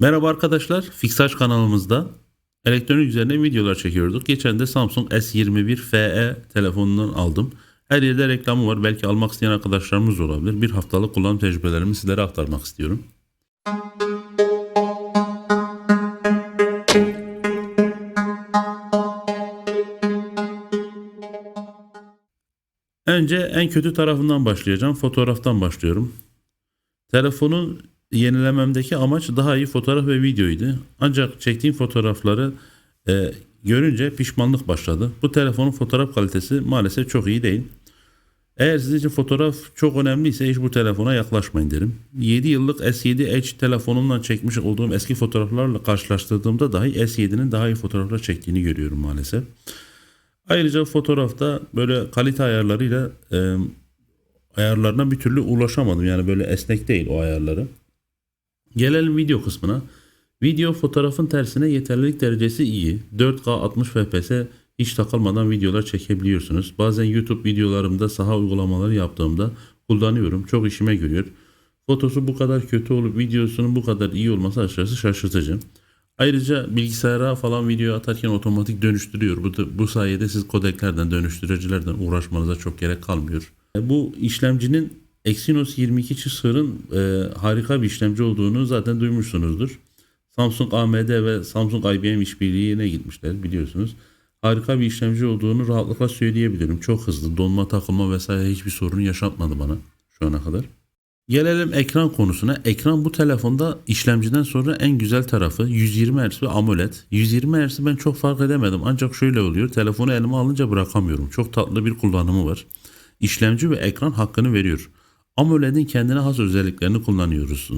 Merhaba arkadaşlar, Fixaj kanalımızda elektronik üzerine videolar çekiyorduk. Geçen de Samsung S21 FE telefonundan aldım. Her yerde reklamı var. Belki almak isteyen arkadaşlarımız olabilir. Bir haftalık kullanım tecrübelerimi sizlere aktarmak istiyorum. Önce en kötü tarafından başlayacağım. Fotoğraftan başlıyorum. Telefonu yenilememdeki amaç daha iyi fotoğraf ve videoydu. Ancak çektiğim fotoğrafları e, görünce pişmanlık başladı. Bu telefonun fotoğraf kalitesi maalesef çok iyi değil. Eğer sizin için fotoğraf çok önemliyse hiç bu telefona yaklaşmayın derim. 7 yıllık S7 Edge telefonumdan çekmiş olduğum eski fotoğraflarla karşılaştırdığımda dahi S7'nin daha iyi fotoğraflar çektiğini görüyorum maalesef. Ayrıca fotoğrafta böyle kalite ayarlarıyla e, ayarlarına bir türlü ulaşamadım. Yani böyle esnek değil o ayarları. Gelelim video kısmına. Video fotoğrafın tersine yeterlilik derecesi iyi. 4K 60 FPS hiç takılmadan videolar çekebiliyorsunuz. Bazen YouTube videolarımda saha uygulamaları yaptığımda kullanıyorum. Çok işime görüyor. Fotosu bu kadar kötü olup videosunun bu kadar iyi olması açıkçası şaşırtıcı. Ayrıca bilgisayara falan video atarken otomatik dönüştürüyor. Bu, bu sayede siz kodeklerden, dönüştürücülerden uğraşmanıza çok gerek kalmıyor. Bu işlemcinin Exynos 22 Çısır'ın e, harika bir işlemci olduğunu zaten duymuşsunuzdur. Samsung AMD ve Samsung IBM işbirliğine gitmişler biliyorsunuz. Harika bir işlemci olduğunu rahatlıkla söyleyebilirim. Çok hızlı, donma, takılma vesaire hiçbir sorun yaşatmadı bana şu ana kadar. Gelelim ekran konusuna. Ekran bu telefonda işlemciden sonra en güzel tarafı 120 Hz ve AMOLED. 120 Hz'i ben çok fark edemedim ancak şöyle oluyor. Telefonu elime alınca bırakamıyorum. Çok tatlı bir kullanımı var. İşlemci ve ekran hakkını veriyor. AMOLED'in kendine has özelliklerini kullanıyoruz.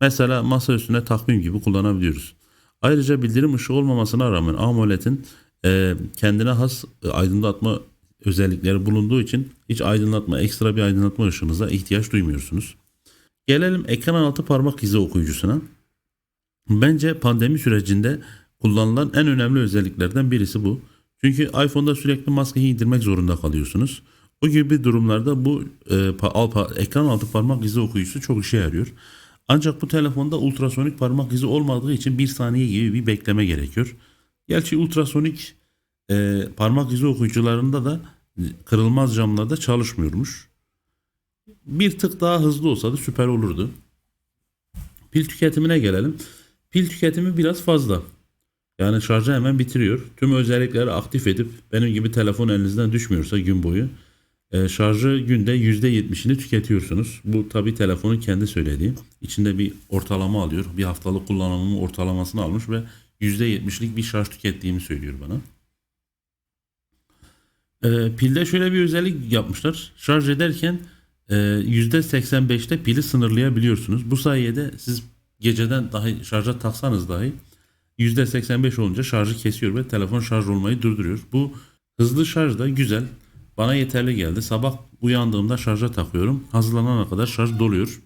Mesela masa üstüne takvim gibi kullanabiliyoruz. Ayrıca bildirim ışığı olmamasına rağmen AMOLED'in e, kendine has e, aydınlatma özellikleri bulunduğu için hiç aydınlatma, ekstra bir aydınlatma ışığınıza ihtiyaç duymuyorsunuz. Gelelim ekran altı parmak izi okuyucusuna. Bence pandemi sürecinde kullanılan en önemli özelliklerden birisi bu. Çünkü iPhone'da sürekli maskeyi indirmek zorunda kalıyorsunuz. Bu gibi durumlarda bu e, pa- al- ekran altı parmak izi okuyucusu çok işe yarıyor. Ancak bu telefonda ultrasonik parmak izi olmadığı için bir saniye gibi bir bekleme gerekiyor. Gerçi ultrasonik e, parmak izi okuyucularında da kırılmaz camlarda çalışmıyormuş. Bir tık daha hızlı olsa da süper olurdu. Pil tüketimine gelelim. Pil tüketimi biraz fazla. Yani şarjı hemen bitiriyor. Tüm özellikleri aktif edip benim gibi telefon elinizden düşmüyorsa gün boyu e, şarjı günde %70'ini tüketiyorsunuz. Bu tabi telefonun kendi söylediği. İçinde bir ortalama alıyor. Bir haftalık kullanımımın ortalamasını almış ve %70'lik bir şarj tükettiğimi söylüyor bana. E, pilde şöyle bir özellik yapmışlar. Şarj ederken e, %85'te pili sınırlayabiliyorsunuz. Bu sayede siz geceden dahi şarja taksanız dahi %85 olunca şarjı kesiyor ve telefon şarj olmayı durduruyor. Bu hızlı şarj da güzel. Bana yeterli geldi. Sabah uyandığımda şarja takıyorum. Hazırlanana kadar şarj doluyor.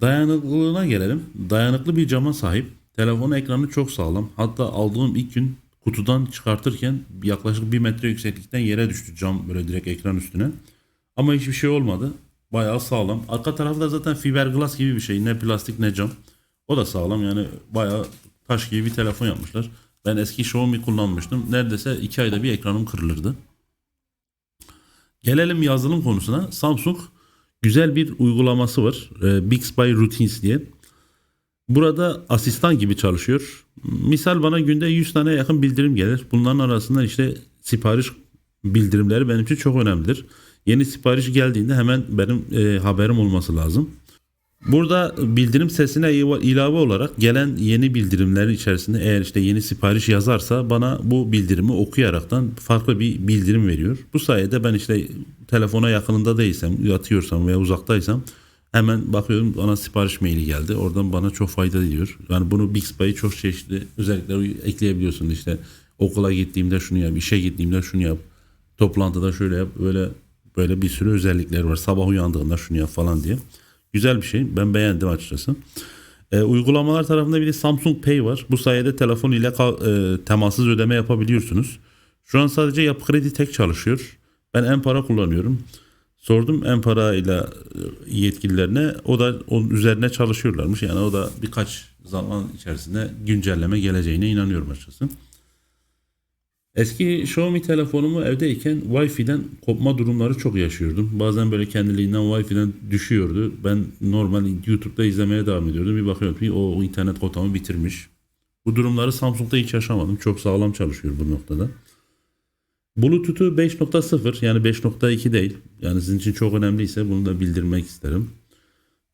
Dayanıklılığına gelelim. Dayanıklı bir cama sahip. Telefon ekranı çok sağlam. Hatta aldığım ilk gün kutudan çıkartırken yaklaşık bir metre yükseklikten yere düştü cam böyle direkt ekran üstüne. Ama hiçbir şey olmadı. Bayağı sağlam. Arka tarafı da zaten fiberglass gibi bir şey. Ne plastik ne cam. O da sağlam yani bayağı taş gibi bir telefon yapmışlar. Ben eski Xiaomi kullanmıştım. Neredeyse iki ayda bir ekranım kırılırdı. Gelelim yazılım konusuna. Samsung güzel bir uygulaması var. Ee, Bixby Routines diye. Burada asistan gibi çalışıyor. Misal bana günde 100 tane yakın bildirim gelir. Bunların arasında işte sipariş bildirimleri benim için çok önemlidir. Yeni sipariş geldiğinde hemen benim e, haberim olması lazım. Burada bildirim sesine ilave olarak gelen yeni bildirimlerin içerisinde eğer işte yeni sipariş yazarsa bana bu bildirimi okuyaraktan farklı bir bildirim veriyor. Bu sayede ben işte telefona yakınında değilsem, yatıyorsam veya uzaktaysam hemen bakıyorum bana sipariş maili geldi. Oradan bana çok fayda ediyor. Yani bunu Bixby'yi çok çeşitli özellikler ekleyebiliyorsun işte okula gittiğimde şunu yap, işe gittiğimde şunu yap, toplantıda şöyle yap, böyle böyle bir sürü özellikler var. Sabah uyandığında şunu yap falan diye. Güzel bir şey. Ben beğendim açıkçası. E, uygulamalar tarafında bir de Samsung Pay var. Bu sayede telefon ile e, temassız ödeme yapabiliyorsunuz. Şu an sadece Yapı Kredi tek çalışıyor. Ben Empara kullanıyorum. Sordum Empara ile e, yetkililerine. O da onun üzerine çalışıyorlarmış. Yani o da birkaç zaman içerisinde güncelleme geleceğine inanıyorum açıkçası. Eski Xiaomi telefonumu evdeyken Wi-Fi'den kopma durumları çok yaşıyordum. Bazen böyle kendiliğinden Wi-Fi'den düşüyordu. Ben normal YouTube'da izlemeye devam ediyordum. Bir bakıyorum ki o internet kotamı bitirmiş. Bu durumları Samsung'da hiç yaşamadım. Çok sağlam çalışıyor bu noktada. Bluetooth'u 5.0 yani 5.2 değil. Yani sizin için çok önemliyse bunu da bildirmek isterim.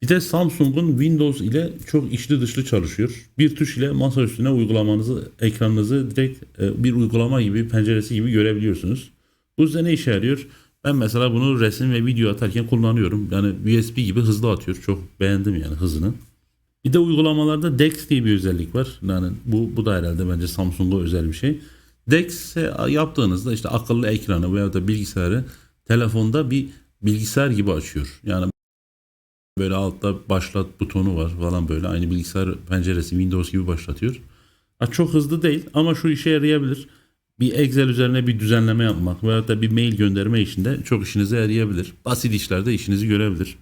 Bir de Samsung'un Windows ile çok içli dışlı çalışıyor. Bir tuş ile masa üstüne uygulamanızı, ekranınızı direkt e, bir uygulama gibi, penceresi gibi görebiliyorsunuz. Bu size ne işe yarıyor? Ben mesela bunu resim ve video atarken kullanıyorum. Yani USB gibi hızlı atıyor. Çok beğendim yani hızını. Bir de uygulamalarda DeX diye bir özellik var. Yani bu, bu da herhalde bence Samsung'a özel bir şey. DeX yaptığınızda işte akıllı ekranı veya da bilgisayarı telefonda bir bilgisayar gibi açıyor. Yani Böyle altta başlat butonu var falan böyle. Aynı bilgisayar penceresi Windows gibi başlatıyor. Ha, çok hızlı değil ama şu işe yarayabilir. Bir Excel üzerine bir düzenleme yapmak veya da bir mail gönderme işinde çok işinize yarayabilir. Basit işlerde işinizi görebilir.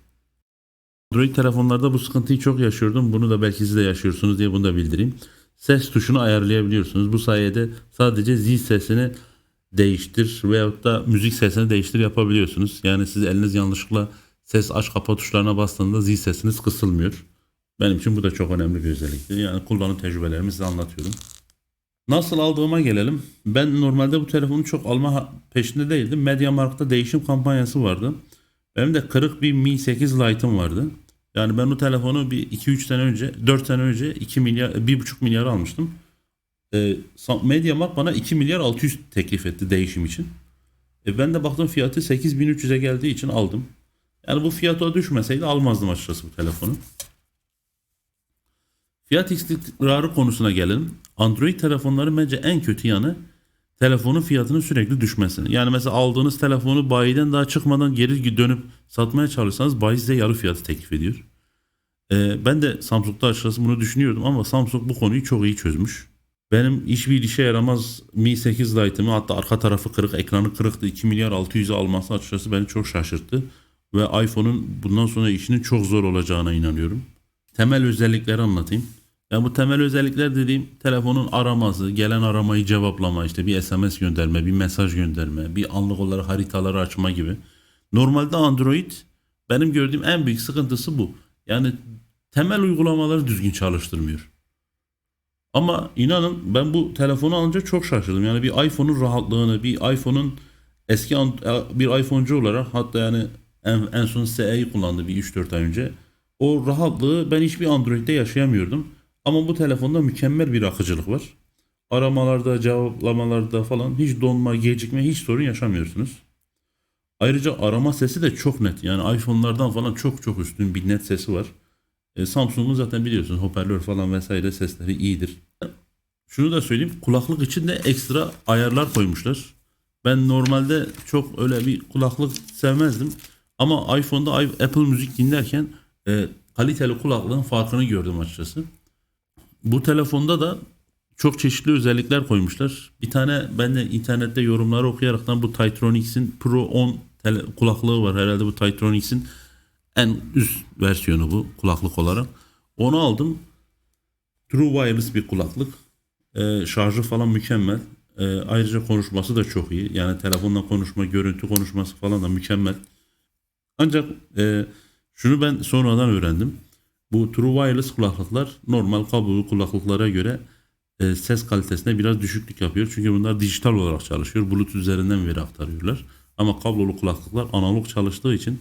Android telefonlarda bu sıkıntıyı çok yaşıyordum. Bunu da belki siz de yaşıyorsunuz diye bunu da bildireyim. Ses tuşunu ayarlayabiliyorsunuz. Bu sayede sadece zil sesini değiştir veyahut da müzik sesini değiştir yapabiliyorsunuz. Yani siz eliniz yanlışlıkla ses aç kapa tuşlarına bastığında zil sesiniz kısılmıyor. Benim için bu da çok önemli bir özelliktir. Yani kullanım tecrübelerimi size anlatıyorum. Nasıl aldığıma gelelim. Ben normalde bu telefonu çok alma peşinde değildim. MediaMarkt'ta değişim kampanyası vardı. Benim de kırık bir Mi 8 Lite'ım vardı. Yani ben bu telefonu bir 2-3 sene önce, 4 sene önce 2 milyar, 1,5 milyar almıştım. Ee, MediaMarkt bana 2 milyar 600 teklif etti değişim için. E ben de baktım fiyatı 8300'e geldiği için aldım. Yani bu fiyata düşmeseydi almazdım açıkçası bu telefonu. Fiyat istikrarı konusuna gelelim. Android telefonların bence en kötü yanı telefonun fiyatının sürekli düşmesi. Yani mesela aldığınız telefonu bayiden daha çıkmadan geri dönüp satmaya çalışsanız bayi size yarı fiyatı teklif ediyor. Ee, ben de Samsung'da açıkçası bunu düşünüyordum ama Samsung bu konuyu çok iyi çözmüş. Benim hiçbir işe yaramaz Mi 8 Lite'ımı hatta arka tarafı kırık, ekranı kırıktı 2 milyar 600'e alması açıkçası beni çok şaşırttı ve iPhone'un bundan sonra işinin çok zor olacağına inanıyorum. Temel özellikleri anlatayım. Ya bu temel özellikler dediğim telefonun araması, gelen aramayı cevaplama, işte bir SMS gönderme, bir mesaj gönderme, bir anlık olarak haritaları açma gibi. Normalde Android benim gördüğüm en büyük sıkıntısı bu. Yani temel uygulamaları düzgün çalıştırmıyor. Ama inanın ben bu telefonu alınca çok şaşırdım. Yani bir iPhone'un rahatlığını, bir iPhone'un eski bir iPhone'cu olarak hatta yani en, en son SE'yi kullandı bir 3-4 ay önce. O rahatlığı ben hiçbir Android'de yaşayamıyordum. Ama bu telefonda mükemmel bir akıcılık var. Aramalarda, cevaplamalarda falan hiç donma, gecikme, hiç sorun yaşamıyorsunuz. Ayrıca arama sesi de çok net. Yani iPhone'lardan falan çok çok üstün bir net sesi var. E, Samsung'un zaten biliyorsunuz hoparlör falan vesaire sesleri iyidir. Şunu da söyleyeyim. Kulaklık için de ekstra ayarlar koymuşlar. Ben normalde çok öyle bir kulaklık sevmezdim. Ama iPhone'da Apple Müzik dinlerken e, kaliteli kulaklığın farkını gördüm açıkçası. Bu telefonda da çok çeşitli özellikler koymuşlar. Bir tane ben de internette yorumları okuyaraktan bu Titronics'in Pro 10 tele, kulaklığı var. Herhalde bu Titronics'in en üst versiyonu bu kulaklık olarak. Onu aldım. True Wireless bir kulaklık. Ee, şarjı falan mükemmel. Ee, ayrıca konuşması da çok iyi. Yani telefonla konuşma, görüntü konuşması falan da mükemmel. Ancak e, şunu ben sonradan öğrendim. Bu True Wireless kulaklıklar normal kablolu kulaklıklara göre e, ses kalitesine biraz düşüklük yapıyor. Çünkü bunlar dijital olarak çalışıyor. Bluetooth üzerinden veri aktarıyorlar. Ama kablolu kulaklıklar analog çalıştığı için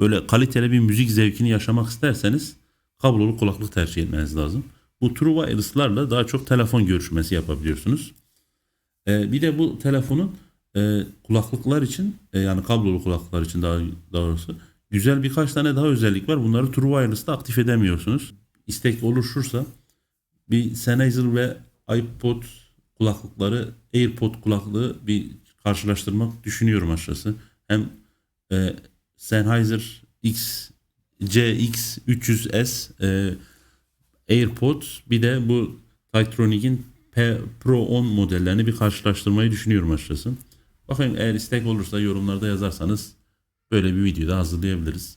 böyle kaliteli bir müzik zevkini yaşamak isterseniz kablolu kulaklık tercih etmeniz lazım. Bu True Wireless'larla daha çok telefon görüşmesi yapabiliyorsunuz. E, bir de bu telefonun e, kulaklıklar için e, yani kablolu kulaklıklar için daha doğrusu güzel birkaç tane daha özellik var. Bunları True Wireless'ta aktif edemiyorsunuz. İstek oluşursa bir Sennheiser ve iPod kulaklıkları AirPod kulaklığı bir karşılaştırmak düşünüyorum açıkçası. Hem e, Sennheiser X CX 300S e, AirPod bir de bu Titronic'in Pro 10 modellerini bir karşılaştırmayı düşünüyorum açıkçası. Bakın eğer istek olursa yorumlarda yazarsanız böyle bir video da hazırlayabiliriz.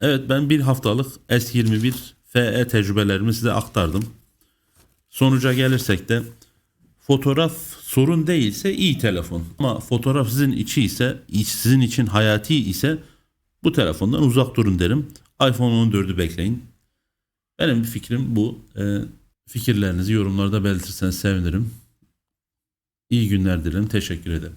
Evet ben bir haftalık S21 FE tecrübelerimi size aktardım. Sonuca gelirsek de fotoğraf sorun değilse iyi telefon. Ama fotoğraf sizin içi ise, sizin için hayati ise bu telefondan uzak durun derim. iPhone 14'ü bekleyin. Benim fikrim bu. Ee, fikirlerinizi yorumlarda belirtirseniz sevinirim. İyi günler dilerim. Teşekkür ederim.